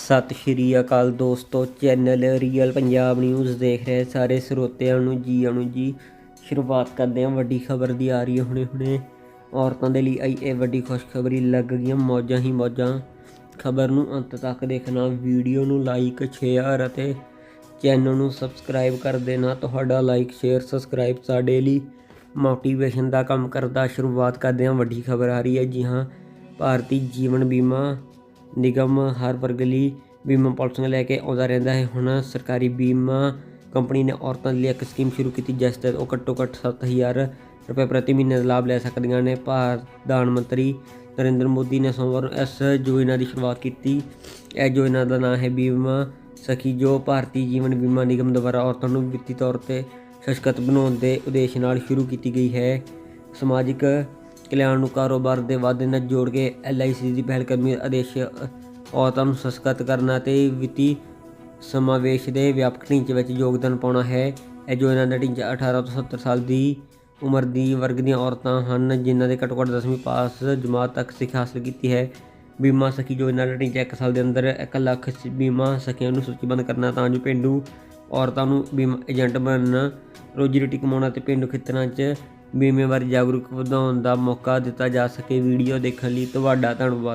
ਸਤਿ ਸ਼੍ਰੀ ਅਕਾਲ ਦੋਸਤੋ, channel real Punjab news ਦੇਖ ਰਹੇ ਸਾਰੇ ਸਰੋਤਿਆਂ ਨੂੰ ਜੀ ਆਣੂ ਜੀ। ਸ਼ੁਰੂਆਤ ਕਰਦੇ ਹਾਂ, ਵੱਡੀ ਖਬਰ ਦੀ ਆ ਰਹੀ ਹੈ ਹੁਣੇ ਹੁਣੇ। ਔਰਤਾਂ ਦੇ ਲਈ ਆਈ ਇਹ ਵੱਡੀ ਖੁਸ਼ਖਬਰੀ ਲੱਗ ਗਈਆਂ, ਮੌਜਾਂ ਹੀ ਮੌਜਾਂ। ਖਬਰ ਨੂੰ ਅੰਤ ਤੱਕ ਦੇਖਣਾ, ਵੀਡੀਓ ਨੂੰ ਲਾਈਕ ਸ਼ੇਅਰ ਅਤੇ ਚੈਨਲ ਨੂੰ ਸਬਸਕ੍ਰਾਈਬ ਕਰ ਦੇਣਾ। ਤੁਹਾਡਾ ਲਾਈਕ ਸ਼ੇਅਰ ਸਬਸਕ੍ਰਾਈਬ ਸਾਡੇ ਲਈ ਮੋਟੀਵੇਸ਼ਨ ਦਾ ਕੰਮ ਕਰਦਾ। ਸ਼ੁਰੂਆਤ ਕਰਦੇ ਹਾਂ, ਵੱਡੀ ਖਬਰ ਆ ਰਹੀ ਹੈ ਜੀ ਹਾਂ, ਭਾਰਤੀ ਜੀਵਨ ਬੀਮਾ ਨਿਗਮ ਹਰ ਵਰਗ ਲਈ ਬੀਮਾ ਪਾਲਿਸੀਆਂ ਲੈ ਕੇ ਆਉਂਦਾ ਰਹਿੰਦਾ ਹੈ। ਹੁਣ ਸਰਕਾਰੀ ਬੀਮਾ ਕੰਪਨੀ ਨੇ ਔਰਤਾਂ ਲਈ ਇੱਕ ਸਕੀਮ ਸ਼ੁਰੂ ਕੀਤੀ, ਜਿਸ ਤਹਿਤ ਉਹ ਘੱਟੋ ਘੱਟ 7000 ਰੁਪਏ ਪ੍ਰਤੀ ਮਹੀਨੇ ਦਾ ਲਾਭ ਲੈ ਸਕਦੀਆਂ ਨੇ। ਭਾਰਤ ਪ੍ਰਧਾਨ ਮੰਤਰੀ ਨਰਿੰਦਰ ਮੋਦੀ ਨੇ ਸੋਮਵਾਰ ਨੂੰ ਇਸ ਯੋਜਨਾ ਦੀ ਸ਼ੁਰੂਆਤ ਕੀਤੀ। ਇਹ ਯੋਜਨਾ ਦਾ ਨਾਮ ਹੈ ਬੀਮਾ ਸਖੀ, ਜੋ ਭਾਰਤੀ ਜੀਵਨ ਬੀਮਾ ਨਿਗਮ ਦੁਆਰਾ ਔਰਤਾਂ ਨੂੰ ਵਿੱਤੀ ਤੌਰ ਤੇ ਸਸ਼ਕਤ ਬਣਾਉਣ ਦੇ ਉਦੇਸ਼ ਨਾਲ ਸ਼ੁਰੂ ਕੀਤੀ ਗਈ ਹੈ। ਸਮਾਜਿਕ ਕਲਿਆਣ ਨੂੰ ਕਾਰੋਬਾਰ ਦੇ ਵਾਧੇ ਨਾਲ ਜੋੜ ਕੇ ਐਲਆਈਸੀ ਦੀ ਪਹਿਲਕਦਮੀ ਆਦੇਸ਼ ਔਰਤਾਂ ਨੂੰ ਸਸ਼ਕਤ ਕਰਨਾ ਤੇ ਵਿੱਤੀ ਸਮਾਵੇਸ਼ ਦੇ ਵਿਆਪਕ ਢਾਂਚੇ ਵਿੱਚ ਯੋਗਦਾਨ ਪਾਉਣਾ ਹੈ। ਇਹ ਯੋਜਨਾ ਦਾ ਟੀਚਾ 18 ਤੋਂ 70 ਸਾਲ ਦੀ ਉਮਰ ਦੀ ਵਰਗ ਦੀਆਂ ਔਰਤਾਂ ਹਨ, ਜਿਨ੍ਹਾਂ ਦੇ ਘੱਟੋ ਘੱਟ 10ਵੀਂ ਪਾਸ ਜਮਾਤ ਤੱਕ ਸਿੱਖਿਆ ਹਾਸਲ ਕੀਤੀ ਹੈ। ਬੀਮਾ ਸਖੀ ਯੋਜਨਾ ਦਾ ਟੀਚਾ 1 ਸਾਲ ਦੇ ਅੰਦਰ 1 ਲੱਖ ਬੀਮਾ ਸਖੀਆਂ ਨੂੰ ਸੂਚੀਬੱਧ ਕਰਨਾ ਤਾਂ ਜੋ ਪਿੰਡੂ ਔਰਤਾਂ ਨੂੰ ਬੀਮਾ ਏਜੰਟ ਬਣਨ, ਰੋਜੀ ਰੋਟੀ ਕਮਾਉਣਾ ਤੇ ਪਿੰਡੂ ਖੇਤਰਾਂ 'ਚ ਬੀਮੇ ਬਾਰੇ ਜਾਗਰੂਕ ਵਧਾਉਣ ਦਾ ਮੌਕਾ ਦਿੱਤਾ ਜਾ ਸਕੇ। ਵੀਡੀਓ ਦੇਖਣ ਲਈ ਤੁਹਾਡਾ ਧੰਨਵਾਦ।